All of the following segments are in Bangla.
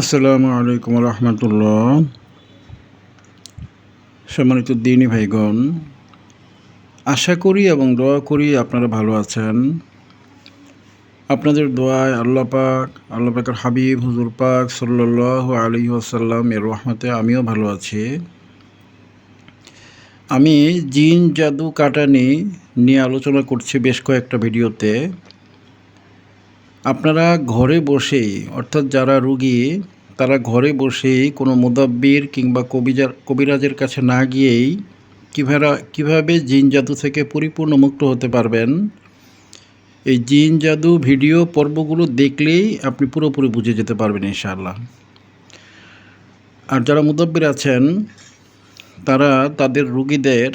আসসালামু আলাইকুম রহমতুল্লাহ। সম্মানিত দিনী ভাইগণ, আশা করি এবং দোয়া করি আপনারা ভালো আছেন। আপনাদের দোয়ায় আল্লাহ পাক, আল্লাহ পাকের হাবিব, হুজুর পাক সাল্লাহ আলী আসাল্লাম এর রহমতে আমিও ভালো আছি। আমি জিন, জাদু, কাটানি নিয়ে আলোচনা করছি বেশ কয়েকটা ভিডিওতে। আপনারা ঘরে বসেই অর্থাৎ যারা রুগী, তারা ঘরে বসেই কোনো মুদাব্বির কিংবা কবিজার, কবিরাজের কাছে না গিয়েই কীভাবে কীভাবে জিন জাদু থেকে পরিপূর্ণ মুক্ত হতে পারবেন? এই জিন জাদু ভিডিও পর্বগুলো দেখলেই আপনি পুরোপুরি বুঝে যেতে পারবেন ইনশাআল্লাহ। আর যারা মুদাব্বির আছেন, তারা তাদের রুগীদের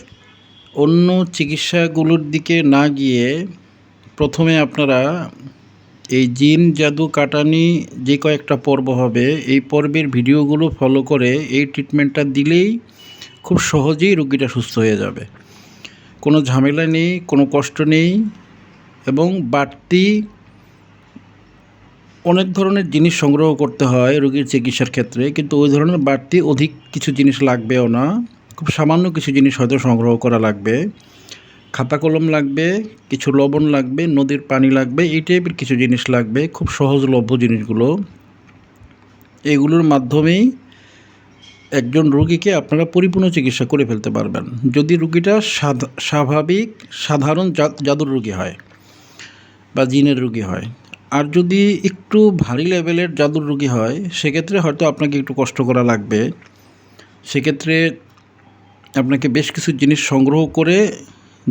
অন্য চিকিৎসাগুলোর দিকে না গিয়ে প্রথমে আপনারা এই জিন, জাদু, কাটানি যে কয়েকটা পর্ব হবে, এই পর্বের ভিডিওগুলো ফলো করে এই ট্রিটমেন্টটা দিলেই খুব সহজেই রুগীটা সুস্থ হয়ে যাবে। কোনো ঝামেলা নেই, কোনো কষ্ট নেই এবং বাড়তি অনেক ধরনের জিনিস সংগ্রহ করতে হয় রোগীর চিকিৎসার ক্ষেত্রে, কিন্তু ওই ধরনের বাড়তি অধিক কিছু জিনিস লাগবেও না। খুব সামান্য কিছু জিনিস হয়তো সংগ্রহ করা লাগবে। খাতা কলম লাগবে, কিছু লবণ লাগবে, নদীর পানি লাগবে, এই টাইপের কিছু জিনিস লাগবে, খুব সহজলভ্য জিনিসগুলো। এগুলোর মাধ্যমেই একজন রোগীকে আপনারা পরিপূর্ণ চিকিৎসা করে ফেলতে পারবেন। যদি রুগীটা স্বাভাবিক, সাধারণ জাদুর রুগী হয় বা জিনের রুগী হয়, আর যদি একটু ভারী লেভেলের জাদুর রুগী হয়, সেক্ষেত্রে হয়তো আপনাকে একটু কষ্ট করা লাগবে। সেক্ষেত্রে আপনাকে বেশ কিছু জিনিস সংগ্রহ করে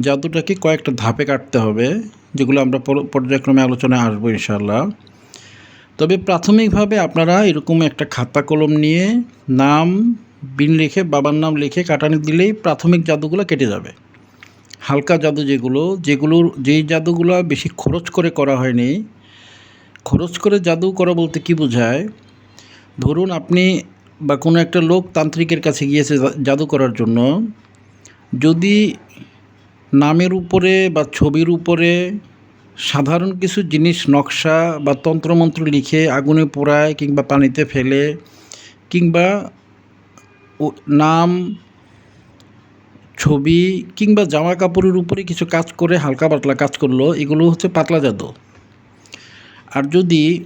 জাদুটাকে কয়েকটা ধাপে কাটতে হবে, যেগুলো আমরা পর্যায়ক্রমে আলোচনায় আসব ইনশাল্লাহ তবে প্রাথমিকভাবে আপনারা এরকম একটা খাতা কলম নিয়ে নাম, বিন লিখে, বাবার নাম লিখে কাটানি দিলেই প্রাথমিক জাদুগুলো কেটে যাবে। হালকা জাদু যেগুলো, যেগুলোর, যেই জাদুগুলো বেশি খরচ করে করা হয়নি, খরচ করে জাদু করা বলতে কি বোঝায়? ধরুন আপনি বা কোনো একটা লোক তান্ত্রিকের কাছে গিয়েছে জাদু করার জন্য। যদি নামের উপরে বা ছবির উপরে সাধারণ কিছু জিনিস, নকশা বা তন্ত্রমন্ত্র লিখে আগুনে পোড়ায় কিংবা পানিতে ফেলে কিংবা নাম, ছবি কিংবা জামা কাপড়ের উপরে কিছু কাজ করে, হালকা পাতলা কাজ করল, এগুলো হচ্ছে পাতলা জাদু। আর যদি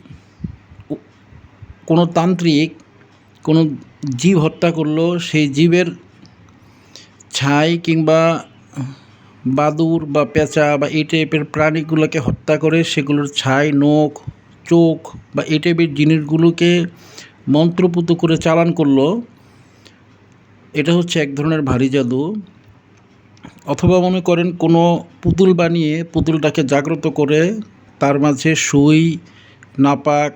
কোনো তান্ত্রিক, কোনো জীব হত্যা করল, সেই জীবের ছাই কিংবা বাদুর বা পেঁচা বা এই টাইপের প্রাণীগুলোকে হত্যা করে সেগুলোর ছাই, নখ, চোখ বা এই টাইপের জিনিসগুলোকে মন্ত্রপুত করে চালান করল। এটা হচ্ছে এক ধরনের ভারী জাদু। অথবা মনে করেন কোনো পুতুল বানিয়ে পুতুলটাকে জাগ্রত করে তার মাঝে সুই, নাপাক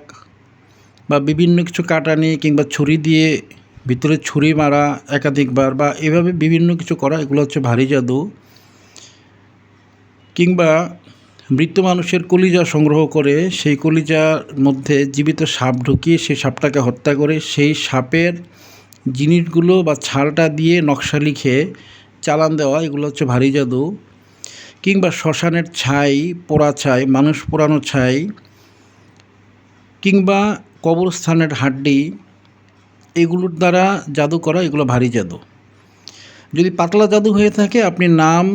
বা বিভিন্ন কিছু কাটানি কিংবা ছুরি দিয়ে ভিতরে ছুরি মারা একাধিকবার বা এভাবে বিভিন্ন কিছু করা, এগুলো হচ্ছে ভারী জাদু। কিংবা মৃত মানুষের কলিজা সংগ্রহ করে সেই কলিজার মধ্যে জীবিত সাপ ঢুকিয়ে সেই সাপটাকে হত্যা করে সেই সাপের জিনিসগুলো বা ছালটা দিয়ে নকশা লিখে চালান দেওয়া, এগুলো হচ্ছে ভারী জাদু। কিংবা শ্মশানের ছাই, পোড়া ছাই, মানুষ পোড়ানো ছাই, কিংবা কবরস্থানের হাড্ডি, এগুলোর দ্বারা জাদু করা, এগুলো ভারী জাদু। যদি পাতলা জাদু হয়ে থাকে, আপনি নাম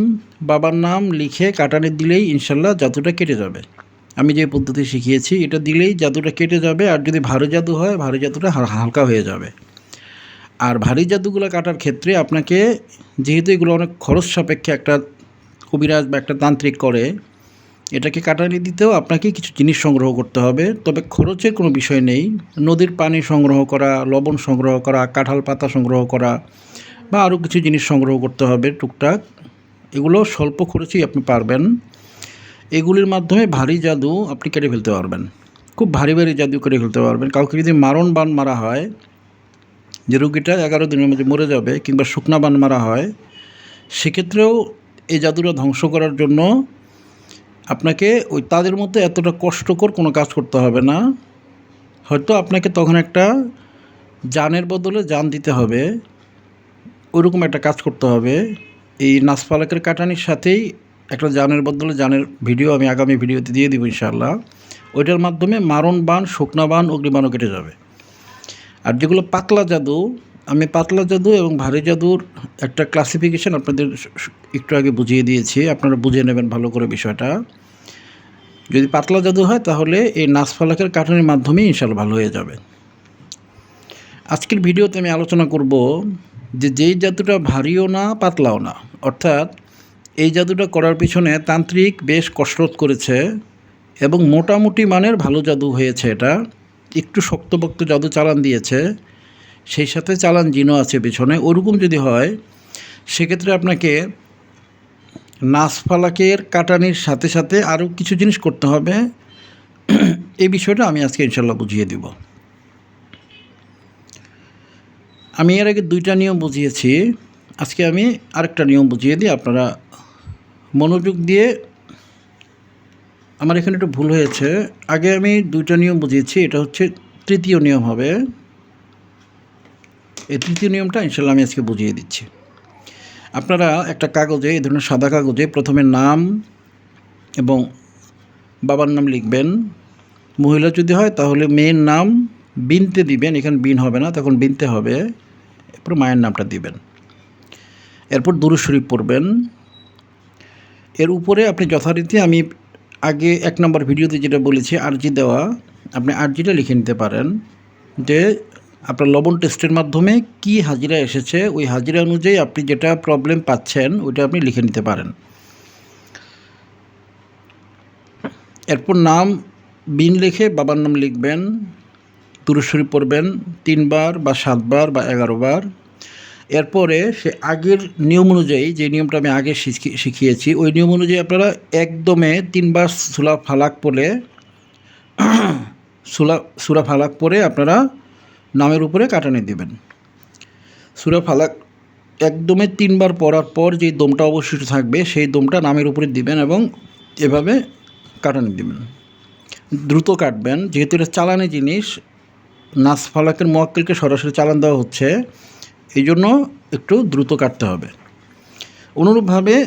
বাবার নাম লিখে কাটানে দিলেই ইনশাল্লাহ জাদুটা কেটে যাবে। আমি যে পদ্ধতি শিখিয়েছি, এটা দিলেই জাদুটা কেটে যাবে আর যদি ভারী জাদু হয়, ভারী জাদুটা হালকা হয়ে যাবে। আর ভারী জাদুগুলো কাটার ক্ষেত্রে আপনাকে, যেহেতু এগুলো অনেক খরচ সাপেক্ষে একটা কবিরাজ বা একটা তান্ত্রিক করে, এটাকে কাটানি দিতেও আপনাকে কিছু জিনিস সংগ্রহ করতে হবে। তবে খরচের কোনো বিষয় নেই। নদীর পানি সংগ্রহ করা, লবণ সংগ্রহ করা, কাঁঠাল পাতা সংগ্রহ করা বা আরও কিছু জিনিস সংগ্রহ করতে হবে টুকটাক। এগুলো স্বল্প খরচেই আপনি পারবেন। এগুলির মাধ্যমে ভারী জাদু আপনি কেটে ফেলতে পারবেন। খুব ভারী ভারী জাদু কেটে ফেলতে পারবেন। কাউকে যদি মারণ বান মারা হয়, যে রুগীটা এগারো দিনের মধ্যে মরে যাবে কিংবা শুকনা বান মারা হয়, সেক্ষেত্রেও এই জাদুটা ধ্বংস করার জন্য আপনাকে ওই তাদের মধ্যে এতটা কষ্টকর কোনো কাজ করতে হবে না। হয়তো আপনাকে তখন একটা জানের বদলে জান দিতে হবে ওইরকম একটা কাজ করতে হবে। এই নাসফালাকের কাটানির সাথেই একটা জানের বদলে জানের ভিডিও আমি আগামী ভিডিওতে দিয়ে দিব ইনশাল্লাহ ওইটার মাধ্যমে মারণ বান, শুকনা বান অগ্নিবানও কেটে যাবে। আর যেগুলো পাতলা জাদু, আমি পাতলা জাদু এবং ভারী জাদুর একটা ক্লাসিফিকেশন আপনাদের একটু আগে বুঝিয়ে দিয়েছি, আপনারা বুঝে নেবেন ভালো করে বিষয়টা। যদি পাতলা জাদু হয় তাহলে এই নাসফালাকের কাটানির মাধ্যমেই ইনশাল্লাহ ভালো হয়ে যাবে। আজকের ভিডিওতে আমি আলোচনা করব যে যেই জাদুটা ভারীও না, পাতলাও না। অর্থাৎ এই জাদুটা করার পিছনে তান্ত্রিক বেশ কসরত করেছে এবং মোটামুটি মানের ভালো জাদু হয়েছে এটা। একটু শক্তপোক্ত জাদু চালান দিয়েছে। সেই সাথে চালান জিনও আছে পিছনে। ওরকম যদি হয়, সেক্ষেত্রে আপনাকে নাসফালাকের কাটানির সাথে সাথে আরও কিছু জিনিস করতে হবে। এই বিষয়টা আমি আজকে ইনশাল্লাহ বুঝিয়ে দিব। আমি এর আগে দুইটা নিয়ম বুঝিয়েছি। আজকে আমি আরেকটা নিয়ম বুঝিয়ে দিই, আপনারা মনোযোগ দিয়ে আমার এখানে একটু ভুল হয়েছে। আগে আমি দুইটা নিয়ম বুঝিয়েছি, এটা হচ্ছে তৃতীয় নিয়ম হবে। এই তৃতীয় নিয়মটা ইনশাল্লাহ আমি আজকে বুঝিয়ে দিচ্ছি। আপনারা একটা কাগজে, এই ধরনের সাদা কাগজে প্রথমে নাম এবং বাবার নাম লিখবেন। মহিলা যদি হয় তাহলে মেয়ের নাম বিনতে দিবেন, এখানে বিন হবে না, তখন বিনতে হবে। এরপর মায়ের নামটা দিবেন। এরপর দুরু শরীফ পড়বেন। এর উপরে আপনি যথারীতি আমি আগে এক নম্বর ভিডিওতে যেটা বলেছি, আরজি দেওয়া, আপনি আরজিটা লিখে নিতে পারেন যে আপনার লবণ টেস্টের মাধ্যমে কি হাজিরা এসেছে, ওই হাজিরা অনুযায়ী আপনি যেটা প্রবলেম পাচ্ছেন, ওইটা আপনি লিখে নিতে পারেন। এরপর নাম, বিন লিখে বাবার নাম লিখবেন। তুরস্বরী পড়বেন তিনবার বা সাতবার বা এগারো বার এরপরে সে আগের নিয়ম অনুযায়ী যে নিয়মটা আমি আগে শিখি- শিখিয়েছি, ওই নিয়ম অনুযায়ী আপনারা একদমে তিনবার সুলা ফালাক পড়ে, সুলা, সুরা ফালাক পরে আপনারা নামের উপরে কাটানি দিবেন। সুরা ফালাক একদমে তিনবার পড়ার পর যে দমটা অবশিষ্ট থাকবে, সেই দমটা নামের উপরে দিবেন এবং এভাবে কাটানি দিবেন। দ্রুত কাটবেন, যেহেতু এটা চালানি জিনিস নাস ফালাকের মোয়াক্কেলকে সরাসরি চালান দেওয়া হচ্ছে। এই জন্য একটু দ্রুত কাটতে হবে। অনুরূপভাবে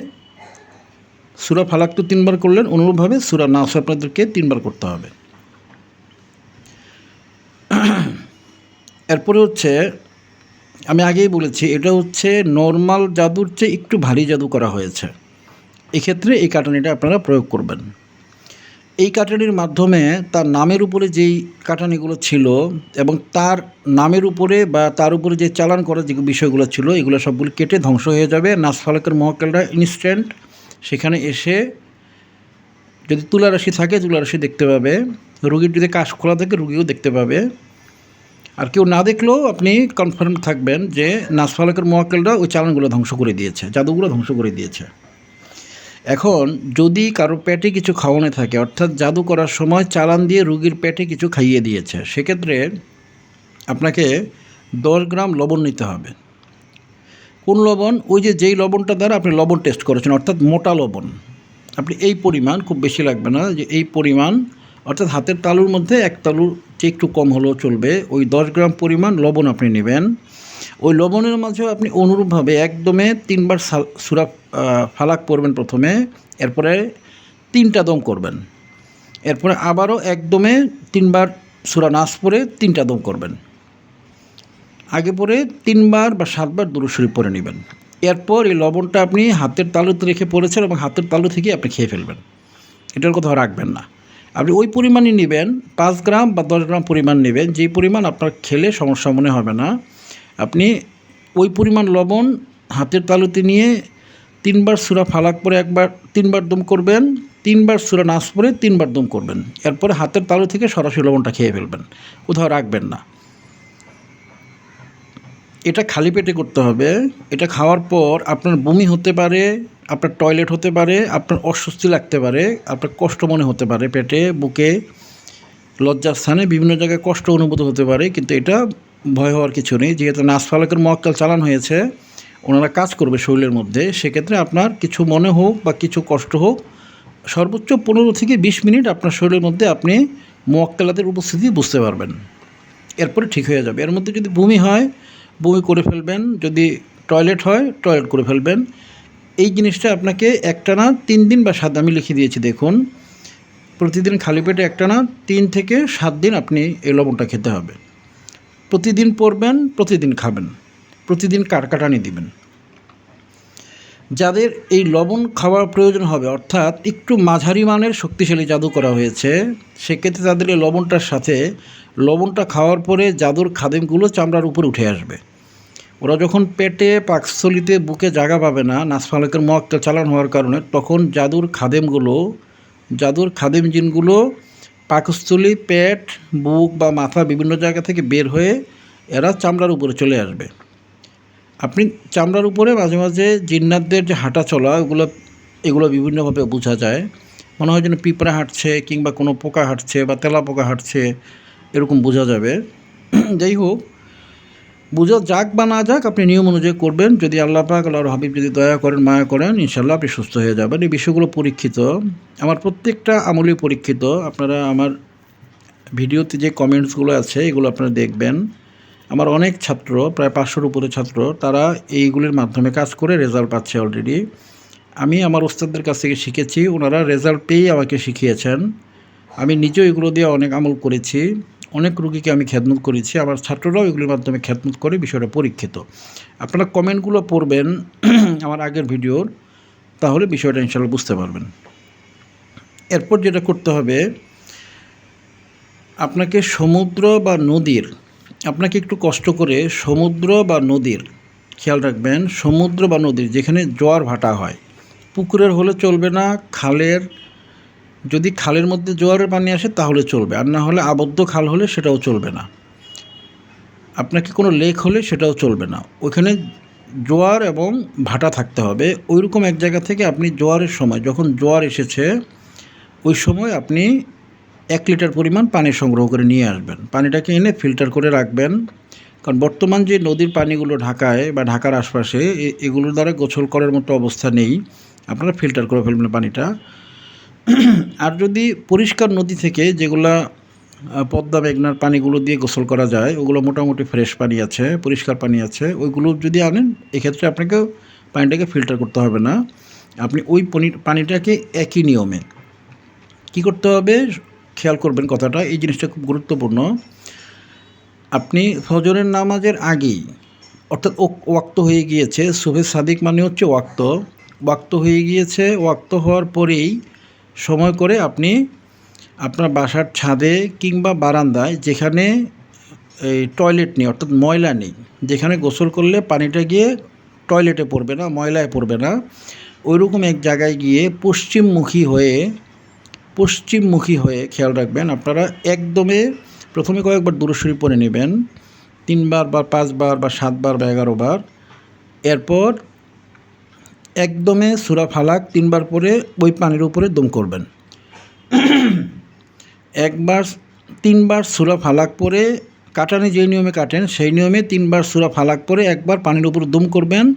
সুরা ফালাক তো তিনবার করলেন, অনুরূপভাবে সুরা নাস আপনাদেরকে তিনবার করতে হবে। এরপরে হচ্ছে, আমি আগেই বলেছি, এটা হচ্ছে নর্মাল জাদুর চেয়ে একটু ভারী জাদু করা হয়েছে। এক্ষেত্রে এই কাটানিটা আপনারা প্রয়োগ করবেন। এই কাটানির মাধ্যমে তার নামের উপরে যেই কাটানিগুলো ছিল এবং তার নামের উপরে বা তার উপরে যে চালান করার যে বিষয়গুলো ছিল, এগুলো সবগুলো কেটে ধ্বংস হয়ে যাবে। নাসফালাকের মহাকালটা ইনস্ট্যান্ট সেখানে এসে যদি তুলা রাশি থাকে তুলা রাশি দেখতে পাবে। রুগীর যদি কাশ খোলা থাকে, রুগীও দেখতে পাবে। আর কেউ না দেখলেও আপনি কনফার্ম থাকবেন যে নাসফালাকের মহাকালটা ওই চালানগুলো ধ্বংস করে দিয়েছে, জাদুগুলো ধ্বংস করে দিয়েছে। এখন যদি কারও পেটে কিছু খাওয়ানো থাকে, অর্থাৎ জাদু করার সময় চালান দিয়ে রুগীর পেটে কিছু খাইয়ে দিয়েছে, সেক্ষেত্রে আপনাকে দশ গ্রাম লবণ নিতে হবে। কোন লবণ? ওই যে যেই লবণটা দ্বারা আপনি লবণ টেস্ট করেছেন, অর্থাৎ মোটা লবণ। আপনি এই পরিমাণ, খুব বেশি লাগবে না, যে এই পরিমাণ, অর্থাৎ হাতের তালুর মধ্যে এক তালুর চেয়ে একটু কম হলেও চলবে, ওই দশ গ্রাম পরিমাণ লবণ আপনি নেবেন। ওই লবণের মাঝেও আপনি অনুরূপভাবে একদমে তিনবার সুরা ফালাক পড়বেন প্রথমে, এরপরে তিনটা দম করবেন। এরপরে আবারও একদমে তিনবার সুরা নাচ পরে তিনটা দম করবেন। আগে পরে তিনবার বা সাতবার দুরুশরী পরে নেবেন। এরপর এই লবণটা আপনি হাতের তালুতে রেখে পড়েছেন এবং হাতের তালু থেকে আপনি খেয়ে ফেলবেন। এটার কথা রাখবেন না। আপনি ওই পরিমাণই নেবেন, পাঁচ গ্রাম বা দশ গ্রাম পরিমাণ নেবেন, যেই পরিমাণ আপনার খেলে সমস্যা মনে হবে না। আপনি ওই পরিমাণ লবণ হাতের তালুতে নিয়ে তিনবার সুরা ফালাক পরে একবার তিনবার দম করবেন, তিনবার সুরা নাচ পরে তিনবার দম করবেন। এরপরে হাতের তালু থেকে সরাসরি লবণটা খেয়ে ফেলবেন, কোথাও রাখবেন না। এটা খালি পেটে করতে হবে। এটা খাওয়ার পর আপনার বমি হতে পারে, আপনার টয়লেট হতে পারে, আপনার অস্বস্তি লাগতে পারে, আপনার কষ্ট মনে হতে পারে পেটে, বুকে। লজ্জার স্থানে বিভিন্ন জায়গায় কষ্ট অনুভূত হতে পারে, কিন্তু এটা ভয় হওয়ার কিছু নেই। যেহেতু নাসফালাকের মক্কাল চালান হয়েছে, ওনারা কাজ করবে শরীরের মধ্যে। সেক্ষেত্রে আপনার কিছু মনে হোক বা কিছু কষ্ট হোক, সর্বোচ্চ পনেরো থেকে বিশ মিনিট আপনার শরীরের মধ্যে আপনি মোয়াক্কেলাদের উপস্থিতি বুঝতে পারবেন। এরপরে ঠিক হয়ে যাবে। এর মধ্যে যদি বমি হয়, বমি করে ফেলবেন। যদি টয়লেট হয়, টয়লেট করে ফেলবেন। এই জিনিসটা আপনাকে একটানা তিন দিন বা সাত, আমি লিখে দিয়েছি, দেখুন। প্রতিদিন খালি পেটে একটানা তিন থেকে সাত দিন আপনি এই লবণটা খেতে হবে। প্রতিদিন পড়বেন প্রতিদিন খাবেন। প্রতিদিন কারকাটানি দিবেন। যাদের এই লবণ খাওয়ার প্রয়োজন হবে, অর্থাৎ একটু মাঝারি মানের শক্তিশালী জাদু করা হয়েছে, সেক্ষেত্রে তাদের এই লবণটার সাথে লবণটা খাওয়ার পরে জাদুর খাদেমগুলো চামড়ার উপর উঠে আসবে। ওরা যখন পেটে, পাকস্থলিতে, বুকে জায়গা পাবে না নাসফালকের মকটা চালান হওয়ার কারণে, তখন জাদুর খাদেমগুলো, জাদুর খাদেম জিনগুলো পাকস্থলী, পেট, বুক বা মাথা বিভিন্ন জায়গা থেকে বের হয়ে এরা চামড়ার উপরে চলে আসবে। আপনি চামড়ার উপরে মাঝে মাঝে জিন্নাতদের যে হাঁটা চলা ওগুলো, এগুলো বিভিন্নভাবে বোঝা যায়। মনে হয় যেন পিঁপড়া হাঁটছে কিংবা কোনো পোকা হাঁটছে বা তেলা পোকা হাঁটছে, এরকম বোঝা যাবে। যাই হোক বোঝা, যাক বা না যাক, আপনি নিয়ম অনুযায়ী করবেন। যদি আল্লাহ পাক, আল্লাহর হাবিব যদি দয়া করেন, মায়া করেন ইনশাল্লাহ আপনি সুস্থ হয়ে যাবেন। এই বিষয়গুলো পরীক্ষিত। আমার প্রত্যেকটা আমলই পরীক্ষিত। আপনারা আমার ভিডিওতে যে কমেন্টসগুলো আছে, এগুলো আপনারা দেখবেন। আমার অনেক ছাত্র, প্রায় পাঁচশোর উপরে ছাত্র, তারা এইগুলির মাধ্যমে কাজ করে রেজাল্ট পাচ্ছে অলরেডি আমি আমার ওস্তাদদের কাছ থেকে শিখেছি, ওনারা রেজাল্ট পেয়েই আমাকে শিখিয়েছেন। আমি নিজেও এগুলো দিয়ে অনেক আমল করেছি। অনেক রুগীকে আমি খ্যাতমত করেছি, আমার ছাত্ররাও এগুলির মাধ্যমে খ্যাতমত করে বিষয়টা পরীক্ষিত। আপনারা কমেন্টগুলো পড়বেন আমার আগের ভিডিওর, তাহলে বিষয়টা ইনশাল্লাহ বুঝতে পারবেন। এরপর যেটা করতে হবে, আপনাকে সমুদ্র বা নদীর, আপনাকে একটু কষ্ট করে সমুদ্র বা নদীর, খেয়াল রাখবেন, সমুদ্র বা নদীর, যেখানে জোয়ার ভাটা হয়, পুকুরের হলে চলবে না, খালের যদি খালের মধ্যে জোয়ারের পানি আসে তাহলে চলবে, আর না হলে আবদ্ধ খাল হলে সেটাও চলবে না। আপনাকে কোনো লেক হলে সেটাও চলবে না। ওখানে জোয়ার এবং ভাটা থাকতে হবে। ওইরকম এক জায়গা থেকে আপনি জোয়ারের সময়, যখন জোয়ার এসেছে, ওই সময় আপনি এক লিটার পরিমাণ পানি সংগ্রহ করে নিয়ে আসবেন। পানিটাকে এনে ফিল্টার করে রাখবেন। কারণ বর্তমান যে নদীর পানিগুলো ঢাকায় বা ঢাকার আশপাশে এগুলোর দ্বারা গোসল করার মতো অবস্থা নেই। আপনারা ফিল্টার করে ফেলবেন পানিটা। আর যদি পরিষ্কার নদী থেকে যেগুলা পদ্মা, মেঘনার পানিগুলো দিয়ে গোসল করা যায়, ওগুলো মোটামুটি ফ্রেশ পানি আছে, পরিষ্কার পানি আছে, ওইগুলো যদি আনেন, এক্ষেত্রে আপনাকে পানিটাকে ফিল্টার করতে হবে না। আপনি ওই পানি- পানিটাকে একই নিয়মে। কি করতে হবে? খেয়াল করবেন কথাটা, এই জিনিসটা খুব গুরুত্বপূর্ণ। আপনি ফজরের নামাজের আগেই, অর্থাৎ ওয়াক্ত হয়ে গিয়েছে শুভে সাদিক মানে হচ্ছে ওয়াক্ত। ওয়াক্ত হয়ে গিয়েছে, ওয়াক্ত হওয়ার পরেই সময় করে আপনি আপনার বাসার ছাদে কিংবা বারান্দায় যেখানে এই টয়লেট নেই, অর্থাৎ ময়লা নেই, যেখানে গোসল করলে পানিটা গিয়ে টয়লেটে পড়বে না, ময়লায় পড়বে না, ওইরকম এক জায়গায় গিয়ে পশ্চিমমুখী হয়ে পশ্চিমমুখী হয়ে খেয়াল রাখবেন, আপনারা একদমে প্রথমে কয়েকবার দূরস্বরী পরে নেবেন, তিনবার বা পাঁচবার বা সাতবার বা এগারো বার এরপর একদমে সুরা ফালাক তিনবার পরে ওই পানির উপরে দম করবেন। একবার তিনবার সুরা ফালাক পরে কাটানি যেই নিয়মে কাটেন, সেই নিয়মে তিনবার সুরা ফালাক পরে একবার পানির উপর দম করবেন,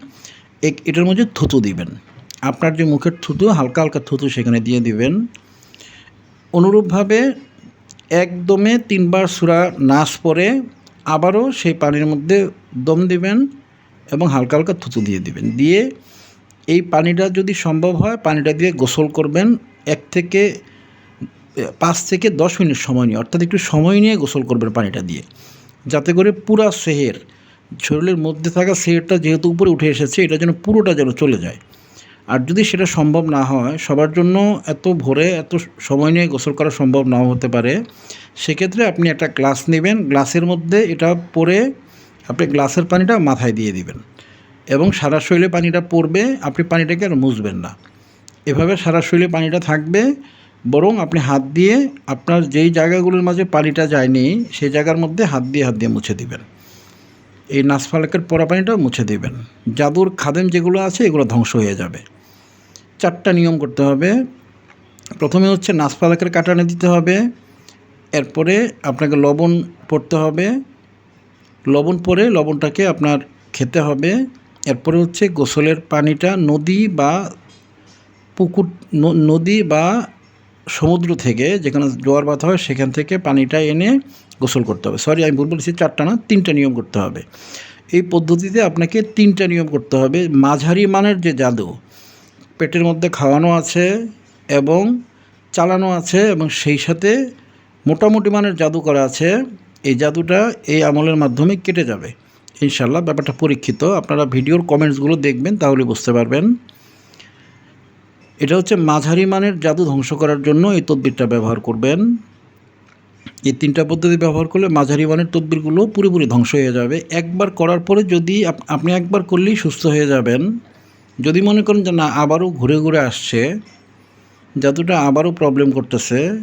এক- এটার মধ্যে থুতু দিবেন। আপনার যে মুখের থুতু, হালকা হালকা থুতু সেখানে দিয়ে দিবেন। অনুরূপভাবে একদমে তিনবার সুরা নাশ পরে আবারও সেই পানির মধ্যে দম দিবেন এবং হালকা হালকা থুতু দিয়ে দিবেন। দিয়ে এই পানিটা যদি সম্ভব হয়, পানিটা দিয়ে গোসল করবেন এক থেকে, পাঁচ থেকে দশ মিনিট সময় নিয়ে, অর্থাৎ একটু সময় নিয়ে গোসল করবেন পানিটা দিয়ে। যাতে করে পুরা সেহের, শরীরের মধ্যে থাকা সেহেরটা যেহেতু উপরে উঠে এসেছে, এটা যেন পুরোটা যেন চলে যায়। আর যদি সেটা সম্ভব না হয়, সবার জন্য এত ভোরে এত সময় নিয়ে গোসল করা সম্ভব নাও হতে পারে, সেক্ষেত্রে আপনি একটা গ্লাস নেবেন, গ্লাসের মধ্যে এটা পরে আপনি গ্লাসের পানিটা মাথায় দিয়ে দিবেন। এবং সারা শরীরে পানিটা পড়বে, আপনি পানিটাকে আর মুছবেন না। এভাবে সারা শরীরে পানিটা থাকবে, বরং আপনি হাত দিয়ে আপনার যেই জায়গাগুলোর মাঝে পানিটা যায়নি, সেই জায়গার মধ্যে হাত দিয়ে হাত দিয়ে মুছে দিবেন। এই নাসফালাকের পরা পানিটা মুছে দিবেন। জাদুর খাদেম যেগুলো আছে, এগুলো ধ্বংস হয়ে যাবে। চারটা নিয়ম করতে হবে। প্রথমে হচ্ছে নাসফালাকের কাটানে দিতে হবে। এরপরে আপনাকে লবণ পড়তে হবে। লবণ পরে লবণটাকে আপনার খেতে হবে। এরপরে হচ্ছে গোসলের পানিটা নদী বা পুকুর নদী বা সমুদ্র থেকে যেখানে জোয়ার বাতা হয় সেখান থেকে পানিটা এনে গোসল করতে হবে। সরি আমি বলেছি, চারটা না, তিনটা নিয়ম করতে হবে। এই পদ্ধতিতে আপনাকে তিনটা নিয়ম করতে হবে। মাঝারি মানের যে জাদু, পেটের মধ্যে খাওয়ানো আছে এবং চালানো আছে এবং সেই সাথে মোটামুটি মানের জাদু করা আছে, এই জাদুটা এই আমলের মাধ্যমে কেটে যাবে। ইনশাল্লাহ ব্যাপারটা পরীক্ষিত। আপনারা ভিডিওর কমেন্টসগুলো দেখবেন, তাহলে বুঝতে পারবেন। এটা হচ্ছে মাঝারি মানের জাদু ধ্বংস করার জন্য এই তদবিরটা ব্যবহার করবেন। এই তিনটা পদ্ধতি ব্যবহার করলে মাঝারি মানের তদবিরগুলো পুরোপুরি ধ্বংস হয়ে যাবে। একবার করার পরে যদি আপ- আপনি একবার করলেই সুস্থ হয়ে যাবেন। যদি মনে করেন যে না, আবারও ঘুরে ঘুরে আসছে, জাদুটা আবারও প্রবলেম করতেছে,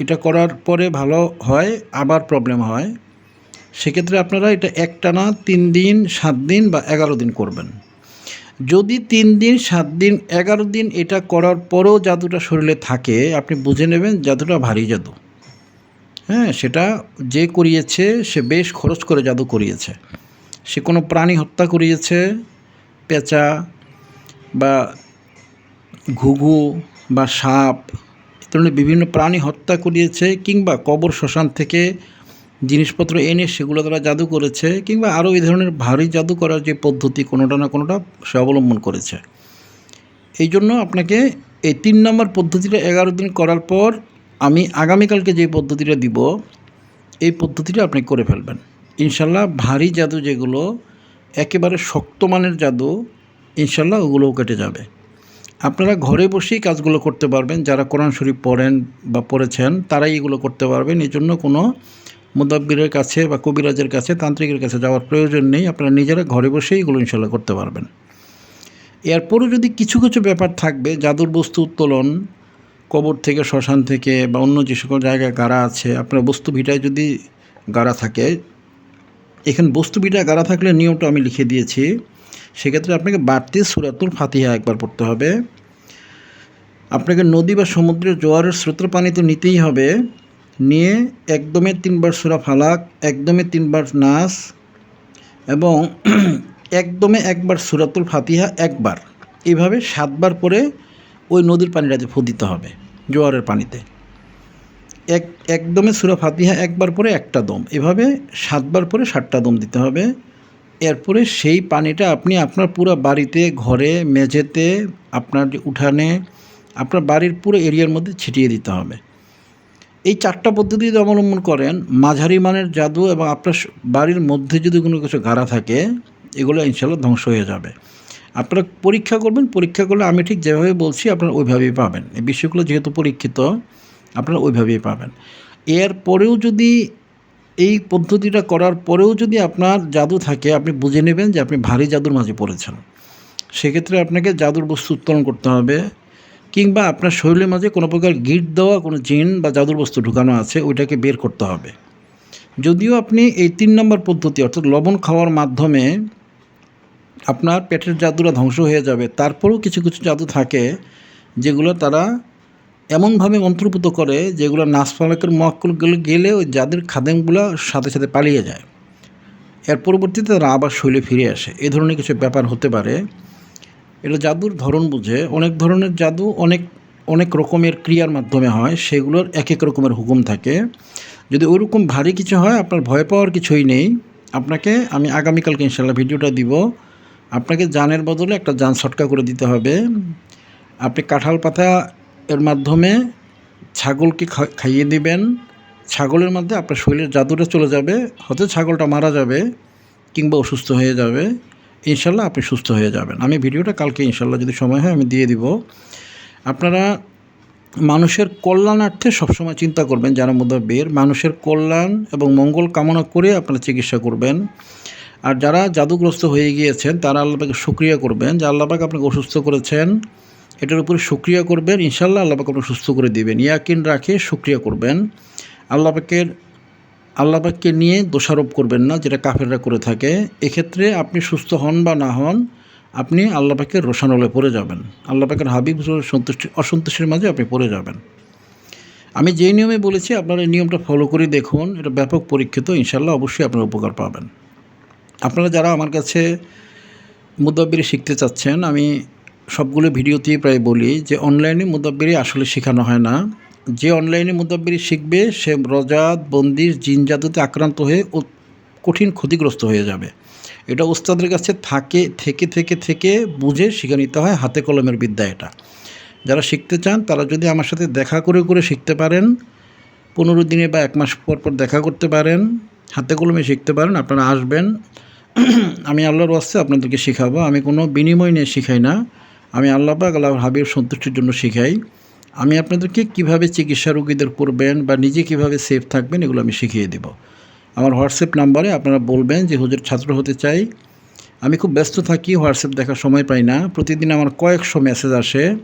এটা করার পরে ভালো হয়, আবার প্রবলেম হয়। সেক্ষেত্রে আপনারা এটা একটানা তিন দিন, সাত দিন বা এগারো দিন করবেন। যদি তিন দিন, সাত দিন, এগারো দিন এটা করার পরও জাদুটা শরীরে থাকে, আপনি বুঝে নেবেন জাদুটা ভারী জাদু। হ্যাঁ সেটা যে করিয়েছে, সে বেশ খরচ করে জাদু করিয়েছে। সে কোনো প্রাণী হত্যা করিয়েছে, পেঁচা বা ঘুঘু বা সাপ ধরনের বিভিন্ন প্রাণী হত্যা করিয়েছে কিংবা কবর শ্মশান থেকে জিনিসপত্র এনে সেগুলো তারা জাদু করেছে, কিংবা আরও এই ধরনের ভারী জাদু করার যে পদ্ধতি কোনোটা না কোনোটা সে অবলম্বন করেছে। এই জন্য আপনাকে এই তিন নম্বর পদ্ধতিটা এগারো দিন করার পর আমি আগামীকালকে যে পদ্ধতিটা দিব, এই পদ্ধতিটা আপনি করে ফেলবেন। ইনশাল্লাহ ভারী জাদু যেগুলো, একেবারে শক্ত মানের জাদু, ইনশাল্লাহ ওগুলোও কেটে যাবে। আপনারা ঘরে বসেই কাজগুলো করতে পারবেন, যারা কোরআন শরীফ পড়েন বা পড়েছেন, তারাই এগুলো করতে পারবেন। এই জন্য কোনো মুদাব্বিরের কাছে বা কবিরাজের কাছে, তান্ত্রিকের কাছে যাওয়ার প্রয়োজন নেই। আপনারা নিজেরা ঘরে বসেই এগুলো ইনশাল্লাহ করতে পারবেন। এরপরও যদি কিছু কিছু ব্যাপার থাকবে, জাদুর বস্তু উত্তোলন, কবর থেকে, শ্মশান থেকে বা অন্য যে সকল জায়গায় গাড়া আছে, আপনার বস্তু ভিটায় যদি গাড়া থাকে, এখানে বস্তু ভিটায় গাড়া থাকলে নিয়মটা আমি লিখে দিয়েছি। সেক্ষেত্রে আপনাকে বাড়তি সুরাতুল ফাতিহা একবার পড়তে হবে। আপনাকে নদী বা সমুদ্রের জোয়ারের স্রোতের পানি তো নিতেই হবে। নিয়ে একদমে তিনবার সুরা ফালাক একদমে তিনবার নাস এবং একদমে একবার সুরাতুল ফাতিহা একবার। এইভাবে সাতবার পরে ওই নদীর পানিটাতে ফু দিতে হবে, জোয়ারের পানিতে। এক একদমে সুরা ফাতিহা একবার পরে একটা দম। এভাবে সাতবার পরে সাতটা দম দিতে হবে। এরপরে সেই পানিটা আপনি আপনার পুরো বাড়িতে, ঘরে, মেঝেতে, আপনার যে উঠানে, আপনার বাড়ির পুরো এরিয়ার মধ্যে ছিটিয়ে দিতে হবে। এই চারটা পদ্ধতি যদি অবলম্বন করেন, মাঝারি মানের জাদু এবং আপনার বাড়ির মধ্যে যদি কোনো কিছু গাড়া থাকে, এগুলো ইনশাল্লাহ ধ্বংস হয়ে যাবে। আপনারা পরীক্ষা করবেন, পরীক্ষা করলে আমি ঠিক যেভাবে বলছি, আপনারা ওইভাবেই পাবেন। এই বিষয়গুলো যেহেতু পরীক্ষিত, আপনারা ওইভাবেই পাবেন। এর পরেও যদি এই পদ্ধতিটা করার পরেও যদি আপনার জাদু থাকে, আপনি বুঝে নেবেন যে আপনি ভারী জাদুর মাঝে পড়েছেন। সেক্ষেত্রে আপনাকে জাদুর বস্তু উত্তোলন করতে হবে। কিংবা আপনার শরীরের মাঝে কোনো প্রকার গিট দেওয়া, কোনো জিন বা জাদুর বস্তু ঢুকানো আছে, ওইটাকে বের করতে হবে। যদিও আপনি এই তিন নম্বর পদ্ধতি, অর্থাৎ লবণ খাওয়ার মাধ্যমে আপনার পেটের জাদুরা ধ্বংস হয়ে যাবে, তারপরেও কিছু কিছু জাদু থাকে যেগুলো তারা এমনভাবে মন্ত্রপুত করে যেগুলো নাসফালাকের মক্কলগুলো গেলে ওই জাদুর খাদেমগুলো সাথে সাথে পালিয়ে যায়। এর পরবর্তীতে তারা আবার শৈলে ফিরে আসে। এ ধরনের কিছু ব্যাপার হতে পারে। এটা জাদুর ধরন বুঝে, অনেক ধরনের জাদু অনেক অনেক রকমের ক্রিয়ার মাধ্যমে হয়, সেগুলোর এক এক রকমের হুকুম থাকে। যদি ওইরকম ভারী কিছু হয়, আপনার ভয় পাওয়ার কিছুই নেই। আপনাকে, আমি আগামীকালকে ইনশাল্লাহ ভিডিওটা দিব। আপনাকে জানের বদলে একটা জান ছটকা করে দিতে হবে। আপনি কাঁঠাল পাতা এর মাধ্যমে ছাগলকে খাইয়ে দিবেন। ছাগলের মধ্যে আপনার শরীরের জাদুটা চলে যাবে, হয়তো ছাগলটা মারা যাবে কিংবা অসুস্থ হয়ে যাবে। ইনশাল্লাহ আপনি সুস্থ হয়ে যাবেন। আমি ভিডিওটা কালকে ইনশাল্লাহ যদি সময় হয় আমি দিয়ে দিব। আপনারা মানুষের কল্যাণার্থে সবসময় চিন্তা করবেন, যারা বের মানুষের কল্যাণ এবং মঙ্গল কামনা করে আপনারা চিকিৎসা করবেন। আর যারা জাদুগ্রস্ত হয়ে গিয়েছেন, তারা আল্লাহকে সুক্রিয়া করবেন যে আল্লাহকে আপনাকে অসুস্থ করেছেন। এটার উপরে সুক্রিয়া করবেন, ইনশাল্লাহ আল্লাহকে আপনাকে সুস্থ করে দেবেন। ইয়াকিন রাখে সুক্রিয়া করবেন। আল্লাহকে আল্লাহকে নিয়ে দোষারোপ করবেন না, যেটা কাফেররা করে থাকে। এক্ষেত্রে আপনি সুস্থ হন বা না হন, আপনি আল্লাহ পাকের রোশানলে পড়ে যাবেন। আল্লাহ পাকের হাবিব সন্তুষ্টি, অসন্তুষ্টির মাঝে আপনি পড়ে যাবেন। আমি যেই নিয়মে বলেছি, আপনারা এই নিয়মটা ফলো করে দেখুন, এটা ব্যাপক পরীক্ষিত ইনশাল্লাহ অবশ্যই আপনারা উপকার পাবেন। আপনারা যারা আমার কাছে মুদাব্বিরি শিখতে চাচ্ছেন, আমি সবগুলো ভিডিওতেই প্রায় বলি যে অনলাইনে মুদাব্বিরি আসলে শেখানো হয় না। যে অনলাইনে মুদাব্বিরি শিখবে, সে রজাত, বন্দির, জিন জাদুতে আক্রান্ত হয়ে কঠিন ক্ষতিগ্রস্ত হয়ে যাবে। এটা ওস্তাদের কাছে থাকে, থেকে থেকে থেকে বুঝে শিখে নিতে হয়, হাতে কলমের বিদ্যা এটা। যারা শিখতে চান, তারা যদি আমার সাথে দেখা করে করে শিখতে পারেন, পনেরো দিনে বা এক মাস পর পর দেখা করতে পারেন, হাতে কলমে শিখতে পারেন, আপনারা আসবেন। আমি আল্লাহর ওয়াস্তে আপনাদেরকে শেখাবো। আমি কোনো বিনিময় নিয়ে শিখাই না। আমি আল্লাহ পাক আল্লাহ হাবির সন্তুষ্টির জন্য শেখাই। আমি আপনাদেরকে কীভাবে চিকিৎসা রোগীদের করবেন বা নিজে কীভাবে সেফ থাকবেন এগুলো আমি শিখিয়ে দেব। আমার হোয়াটসঅ্যাপ নাম্বারে আপনারা বলবেন যে, হুজুর, ছাত্র হতে চাই। আমি খুব ব্যস্ত থাকি, হোয়াটসঅ্যাপ দেখার সময় পাই না। প্রতিদিন আমার কয়েকশো মেসেজ আসে,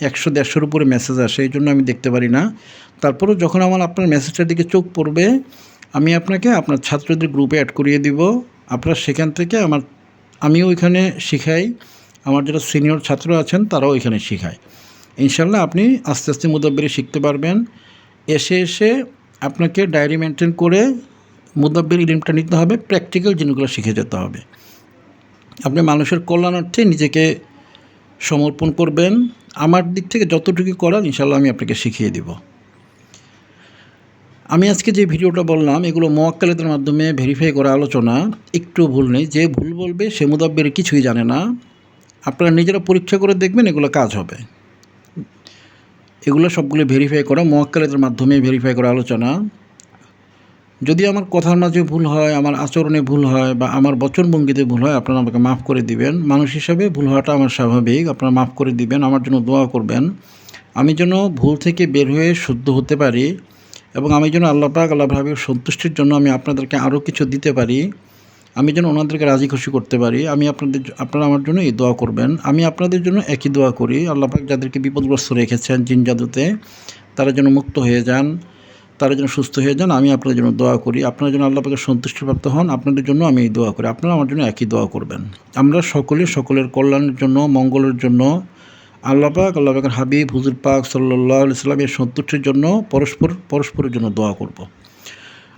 একশো, দেড়শোর উপরে মেসেজ আসে, এই জন্য আমি দেখতে পারি না। তারপরেও যখন আমার আপনার মেসেজটার দিকে চোখ পড়বে, আমি আপনাকে আপনার ছাত্রদের গ্রুপে অ্যাড করিয়ে দিব। আপনার সেখান থেকে আমার, আমিও ওইখানে শিখাই। আমার যারা সিনিয়র ছাত্র আছেন, তারাও ওইখানে শেখায়। ইনশাল্লাহ আপনি আস্তে আস্তে মুদাব্বিরি শিখতে পারবেন। এসে এসে আপনাকে ডায়েরি মেনটেন করে মুদাব্বির ইলিমটা নিতে হবে, প্র্যাকটিক্যাল জিনিসগুলো শিখে যেতে হবে। আপনি মানুষের কল্যাণার্থে নিজেকে সমর্পণ করবেন। আমার দিক থেকে যতটুকু করার ইনশাল্লাহ আমি আপনাকে শিখিয়ে দিব। আমি আজকে যে ভিডিওটা বললাম, এগুলো মোয়াক্কালেদের মাধ্যমে ভেরিফাই করা আলোচনা, একটু ভুল নেই। যে ভুল বলবে সে মুদাব্বের কিছুই জানে না। আপনারা নিজেরা পরীক্ষা করে দেখবেন এগুলো কাজ হবে। এগুলো সবগুলো ভেরিফাই করা, মোয়াক্কালেদের মাধ্যমে ভেরিফাই করা আলোচনা। যদি আমার কথার মাঝে ভুল হয়, আমার আচরণে ভুল হয় বা আমার বচনভঙ্গিতে ভুল হয়, আপনারা আমাকে মাফ করে দিবেন। মানুষ হিসাবে ভুল হওয়াটা আমার স্বাভাবিক, আপনারা মাফ করে দিবেন, আমার জন্য দোয়া করবেন। আমি যেন ভুল থেকে বের হয়ে শুদ্ধ হতে পারি এবং আমি যেন আল্লাহ পাক, আল্লাহ ভাবির সন্তুষ্টির জন্য আমি আপনাদেরকে আরও কিছু দিতে পারি। আমি যেন ওনাদেরকে রাজি খুশি করতে পারি, আমি আপনাদের আপনারা আমার জন্য এই দোয়া করবেন। আমি আপনাদের জন্য একই দোয়া করি, আল্লাহ পাক যাদেরকে বিপদগ্রস্ত রেখেছেন জিন জাদুতে, তারা যেন মুক্ত হয়ে যান, তারা যেন সুস্থ হয়ে যান, আমি আপনাদের জন্য দোয়া করি। আপনারা যেন আল্লাহ পাকের সন্তুষ্টিপ্রাপ্ত হন, আপনাদের জন্য আমি এই দোয়া করি। আপনারা আমার জন্য একই দোয়া করবেন। আমরা সকলে সকলের কল্যাণের জন্য, মঙ্গলের জন্য, আল্লাহ পাক, আল্লাহ পাকের হাবিব, হুজুর পাক সাল্লাহ ইসলামের সন্তুষ্টির জন্য পরস্পর, পরস্পরের জন্য দোয়া করব।